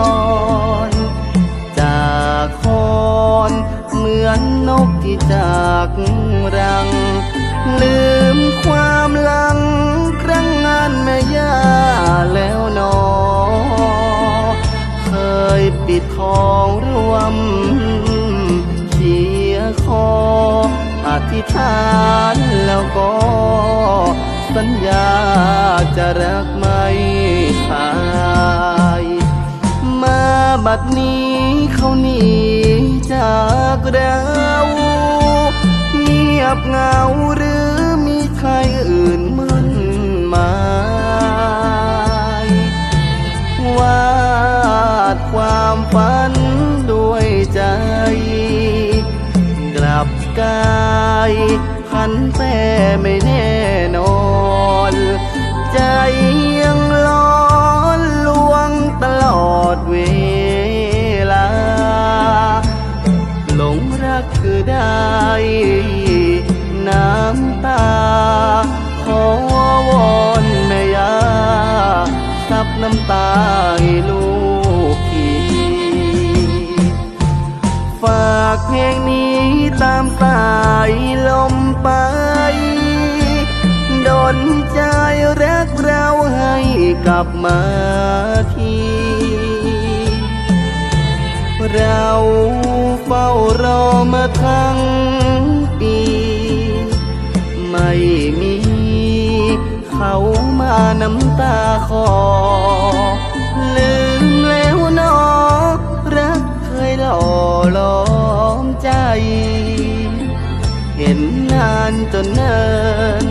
อน จากคอนเหมือนนกที่จากรัง ลืมความลังครั้งงานแม่ย่าแล้วนอ เคยปิดทองรวมเขียคอ อธิษฐานแล้วก็สัญญาจะรักไม่ขาด บัดนี้เขาหนีจากเราเงียบเหงาหรือมีใครอื่นมันหมายวาดความฝันด้วยใจ กลับกายพันแปรไม่แน่นอน ได้ น้ำตา ขอวอนแม่ยาซับน้ำตาให้ลูกทีฝากเพลงนี้ตามสายลมไปดนใจรักเราให้กลับมาที เราเฝ้ารอมาทั้งปี ไม่มี เขามาน้ำตาคอ ลืมแล้วนอรักเคยหล่อล้อมใจ เห็นนานจนเนิน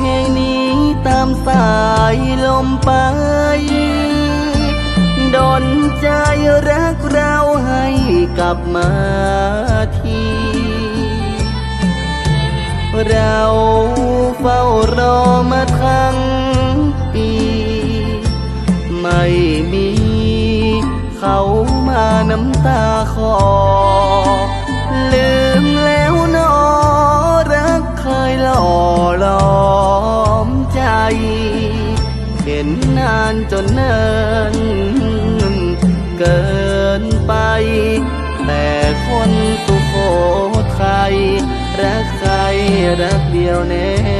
เพลงนี้ตามสายลมไป ดนใจรักเราให้กลับมาที เราเฝ้ารอมาทั้งปี ไม่มี เขามาน้ำตาคอ ห็นนานจนเนินเกินไป แต่คนสุโขทัยรักใครรักเดียวแน่